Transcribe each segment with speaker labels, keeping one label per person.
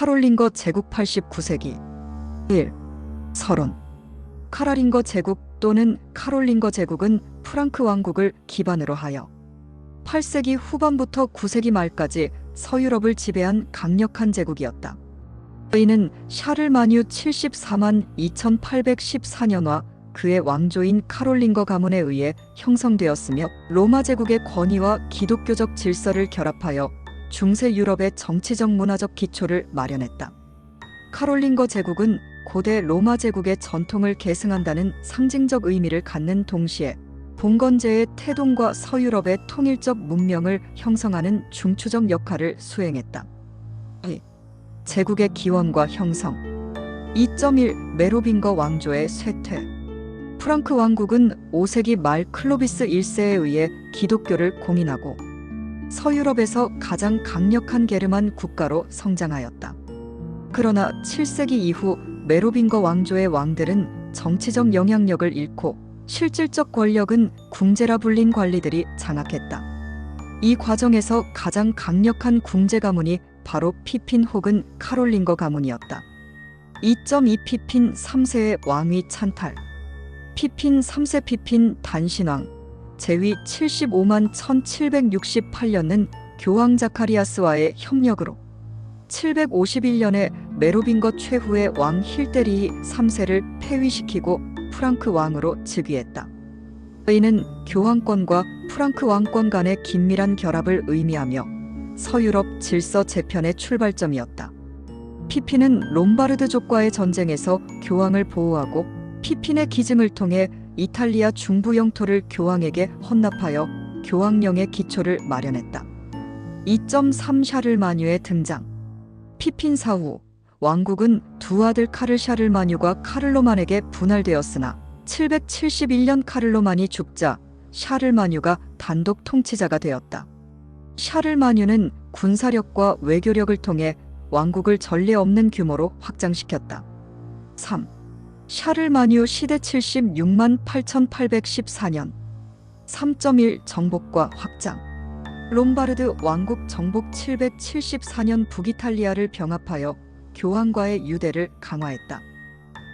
Speaker 1: 카롤링거 제국 89세기 1. 서론 카라링거 제국 또는 카롤링거 제국은 프랑크 왕국을 기반으로 하여 8세기 후반부터 9세기 말까지 서유럽을 지배한 강력한 제국이었다. 이는 샤를마뉴 74만 2814년화 그의 왕조인 카롤링거 가문에 의해 형성되었으며 로마 제국의 권위와 기독교적 질서를 결합하여 중세 유럽의 정치적 문화적 기초를 마련했다. 카롤링거 제국은 고대 로마 제국의 전통을 계승한다는 상징적 의미를 갖는 동시에 봉건제의 태동과 서유럽의 통일적 문명을 형성하는 중추적 역할을 수행했다. 이, 제국의 기원과 형성 2.1 메로빙거 왕조의 쇠퇴 프랑크 왕국은 5세기 말 클로비스 1세에 의해 기독교를 공인하고 서유럽에서 가장 강력한 게르만 국가로 성장하였다. 그러나 7세기 이후 메로빙거 왕조의 왕들은 정치적 영향력을 잃고 실질적 권력은 궁제라 불린 관리들이 장악했다. 이 과정에서 가장 강력한 궁제 가문이 바로 피핀 혹은 카롤링거 가문이었다. 2.2 피핀 3세의 왕위 찬탈 피핀 3세 피핀 단신왕 제위 75만 1768년은 교황 자카리아스와의 협력으로 751년에 메로빙거 최후의 왕 힐데리히 3세를 폐위시키고 프랑크 왕으로 즉위했다. 이는 교황권과 프랑크 왕권 간의 긴밀한 결합을 의미하며 서유럽 질서 재편의 출발점이었다. 피핀은 롬바르드족과의 전쟁에서 교황을 보호하고 피핀의 기증을 통해 이탈리아 중부 영토를 교황에게 헌납하여 교황령의 기초를 마련했다. 2.3 샤를마뉴의 등장 피핀 사후 왕국은 두 아들 카를 샤를마뉴가 카를로만에게 분할되었으나 771년 카를로만이 죽자 샤를마뉴가 단독 통치자가 되었다. 샤를마뉴는 군사력과 외교력을 통해 왕국을 전례 없는 규모로 확장시켰다. 3. 샤를마뉴 시대 76만 8814년 3.1 정복과 확장 롬바르드 왕국 정복 774년 북이탈리아를 병합하여 교황과의 유대를 강화했다.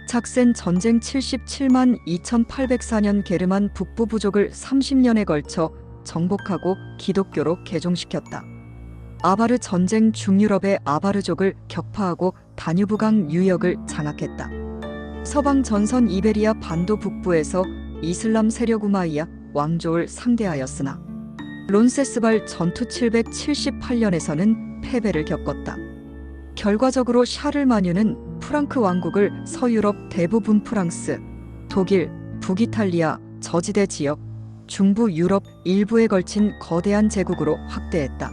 Speaker 1: 작센 전쟁 77만 2804년 게르만 북부 부족을 30년에 걸쳐 정복하고 기독교로 개종시켰다. 아바르 전쟁 중유럽의 아바르족을 격파하고 다뉴브강 유역을 장악했다. 서방 전선 이베리아 반도 북부에서 이슬람 세력 우마이야 왕조를 상대하였으나 론세스발 전투 778년에서는 패배를 겪었다. 결과적으로 샤를마뉴는 프랑크 왕국을 서유럽 대부분 프랑스, 독일, 북이탈리아, 저지대 지역, 중부 유럽 일부에 걸친 거대한 제국으로 확대했다.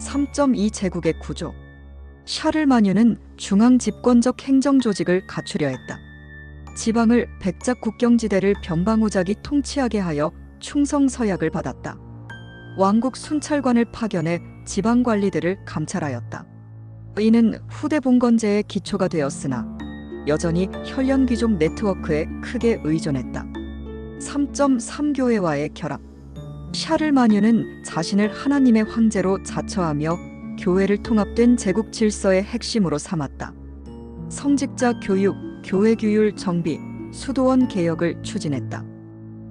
Speaker 1: 3.2 제국의 구조 샤를마뉴는 중앙 집권적 행정 조직을 갖추려 했다. 지방을 백작 국경지대를 변방우작이 통치하게 하여 충성 서약을 받았다. 왕국 순찰관을 파견해 지방 관리들을 감찰하였다. 이는 후대 봉건제의 기초가 되었으나 여전히 혈연 귀족 네트워크에 크게 의존했다. 3.3 교회와의 결합 샤를마뉴는 자신을 하나님의 황제로 자처하며 교회를 통합된 제국 질서의 핵심으로 삼았다. 성직자 교육, 교회 규율 정비, 수도원 개혁을 추진했다.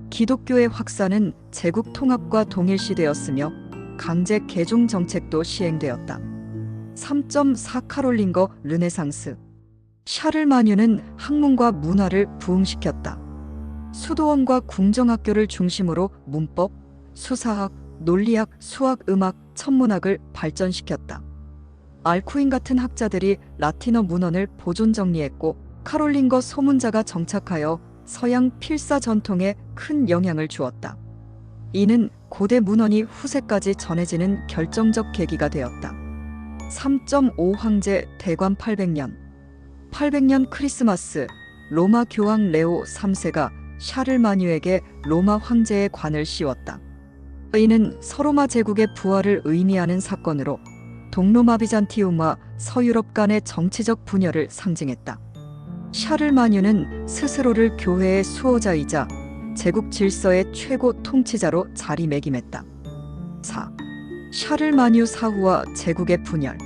Speaker 1: 기독교의 확산은 제국 통합과 동일시되었으며 강제 개종 정책도 시행되었다. 3.4 카롤린거 르네상스 샤를마뉴는 학문과 문화를 부흥시켰다. 수도원과 궁정학교를 중심으로 문법, 수사학, 논리학, 수학, 음악, 천문학을 발전시켰다. 알쿠인 같은 학자들이 라틴어 문헌을 보존 정리했고 카롤린거 소문자가 정착하여 서양 필사 전통에 큰 영향을 주었다. 이는 고대 문헌이 후세까지 전해지는 결정적 계기가 되었다. 3.5 황제 대관 800년 800년 크리스마스 로마 교황 레오 3세가 샤를마뉴에게 로마 황제의 관을 씌웠다. 이는 서로마 제국의 부활을 의미하는 사건으로 동로마 비잔티움과 서유럽 간의 정치적 분열을 상징했다. 샤를마뉴는 스스로를 교회의 수호자이자 제국 질서의 최고 통치자로 자리매김했다. 4. 샤를마뉴 사후와 제국의 분열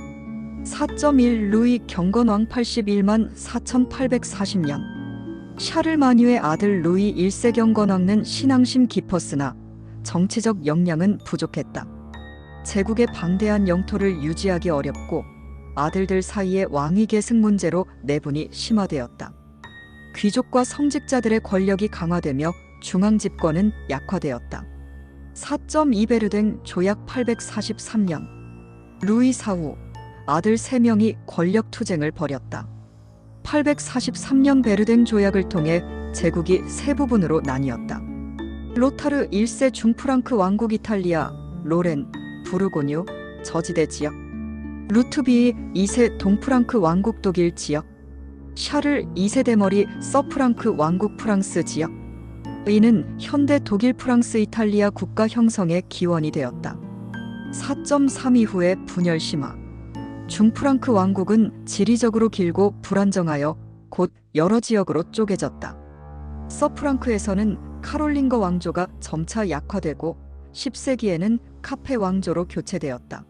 Speaker 1: 4.1 루이 경건왕 81만 4840년 샤를마뉴의 아들 루이 1세 경건왕은 신앙심 깊었으나 정치적 역량은 부족했다. 제국의 방대한 영토를 유지하기 어렵고 아들들 사이의 왕위 계승 문제로 내분이 심화되었다. 귀족과 성직자들의 권력이 강화되며 중앙 집권은 약화되었다. 4.2베르댕 조약 843년 루이 사후 아들 3명이 권력 투쟁을 벌였다. 843년 베르댕 조약을 통해 제국이 세 부분으로 나뉘었다. 로타르 1세 중프랑크 왕국 이탈리아, 로렌, 부르고뉴, 저지대 지역, 루트비 2세 동프랑크 왕국 독일 지역, 샤를 2세 대머리 서프랑크 왕국 프랑스 지역, 이는 현대 독일 프랑스 이탈리아 국가 형성의 기원이 되었다. 4.3 이후의 분열 심화. 중프랑크 왕국은 지리적으로 길고 불안정하여 곧 여러 지역으로 쪼개졌다. 서프랑크에서는 카롤링거 왕조가 점차 약화되고 10세기에는 카페 왕조로 교체되었다.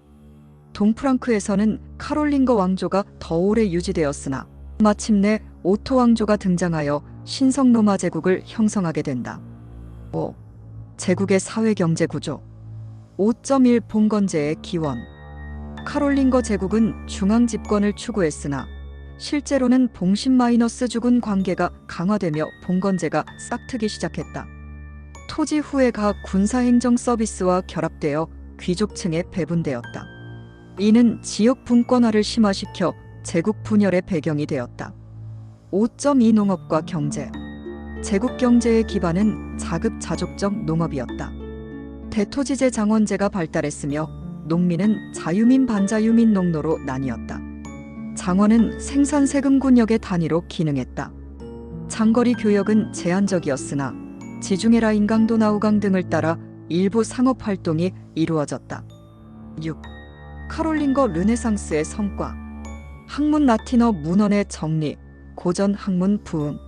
Speaker 1: 동프랑크에서는 카롤링거 왕조가 더 오래 유지되었으나 마침내 오토 왕조가 등장하여 신성 로마 제국을 형성하게 된다. 5. 제국의 사회 경제 구조 5.1 봉건제의 기원 카롤링거 제국은 중앙 집권을 추구했으나 실제로는 봉신 마이너스 주군 관계가 강화되며 봉건제가 싹트기 시작했다. 토지 후회가 군사행정 서비스와 결합되어 귀족층에 배분되었다. 이는 지역 분권화를 심화시켜 제국 분열의 배경이 되었다. 5.2 농업과 경제 제국 경제의 기반은 자급자족적 농업이었다. 대토지제 장원제가 발달했으며 농민은 자유민 반자유민 농노로 나뉘었다. 장원은 생산 세금 군역의 단위로 기능했다. 장거리 교역은 제한적이었으나 지중해라 인강도 나우강 등을 따라 일부 상업 활동이 이루어졌다. 6. 카롤링거 르네상스의 성과 학문 라틴어 문헌의 정리, 고전 학문 부흥,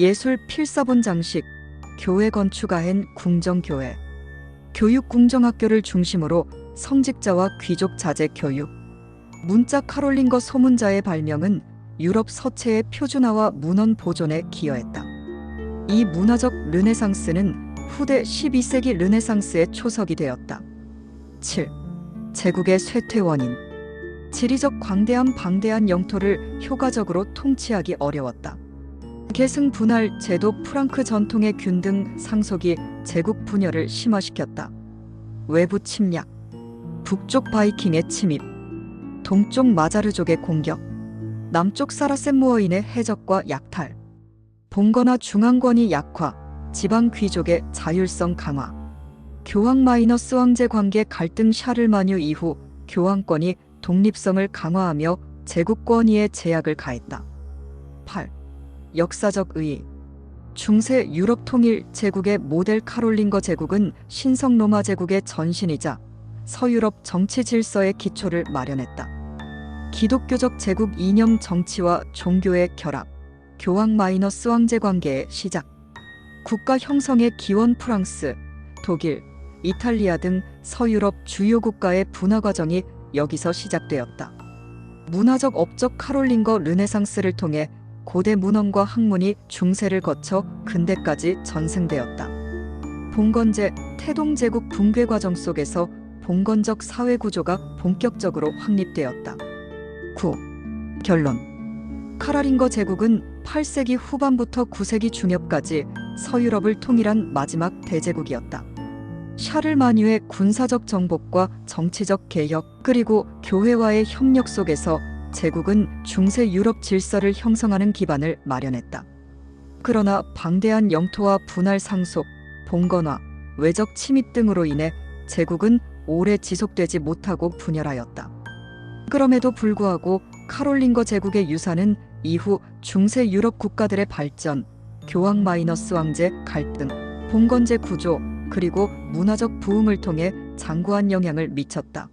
Speaker 1: 예술 필사본 장식, 교회 건축아hen 궁정교회, 교육 궁정학교를 중심으로 성직자와 귀족 자제 교육, 문자 카롤링거 소문자의 발명은 유럽 서체의 표준화와 문헌 보존에 기여했다. 이 문화적 르네상스는 후대 12세기 르네상스의 초석이 되었다. 7. 제국의 쇠퇴 원인 지리적 광대한 방대한 영토를 효과적으로 통치하기 어려웠다. 계승 분할 제도 프랑크 전통의 균등 상속이 제국 분열을 심화시켰다. 외부 침략, 북쪽 바이킹의 침입, 동쪽 마자르족의 공격, 남쪽 사라센무어인의 해적과 약탈, 봉건화 중앙권이 약화, 지방 귀족의 자율성 강화, 교황 마이너스 황제 관계 갈등 샤를마뉴 이후 교황권이 독립성을 강화하며 제국 권위에 제약을 가했다. 8. 역사적 의의 중세 유럽 통일 제국의 모델 카롤링거 제국은 신성 로마 제국의 전신이자 서유럽 정치 질서의 기초를 마련했다. 기독교적 제국 이념 정치와 종교의 결합, 교황 마이너스 황제 관계의 시작, 국가 형성의 기원 프랑스, 독일, 이탈리아 등 서유럽 주요 국가의 분화 과정이 여기서 시작되었다. 문화적 업적 카롤링거 르네상스를 통해 고대 문헌과 학문이 중세를 거쳐 근대까지 전승되었다. 봉건제 태동제국 붕괴 과정 속에서 봉건적 사회 구조가 본격적으로 확립되었다. 9. 결론 카라링거 제국은 8세기 후반부터 9세기 중엽까지 서유럽을 통일한 마지막 대제국이었다. 샤를마뉴의 군사적 정복과 정치적 개혁 그리고 교회와의 협력 속에서 제국은 중세 유럽 질서를 형성하는 기반을 마련했다. 그러나 방대한 영토와 분할 상속, 봉건화, 외적 침입 등으로 인해 제국은 오래 지속되지 못하고 분열하였다. 그럼에도 불구하고 카롤링거 제국의 유산은 이후 중세 유럽 국가들의 발전, 교황 마이너스 왕제 갈등, 봉건제 구조, 그리고 문화적 부흥을 통해 장구한 영향을 미쳤다.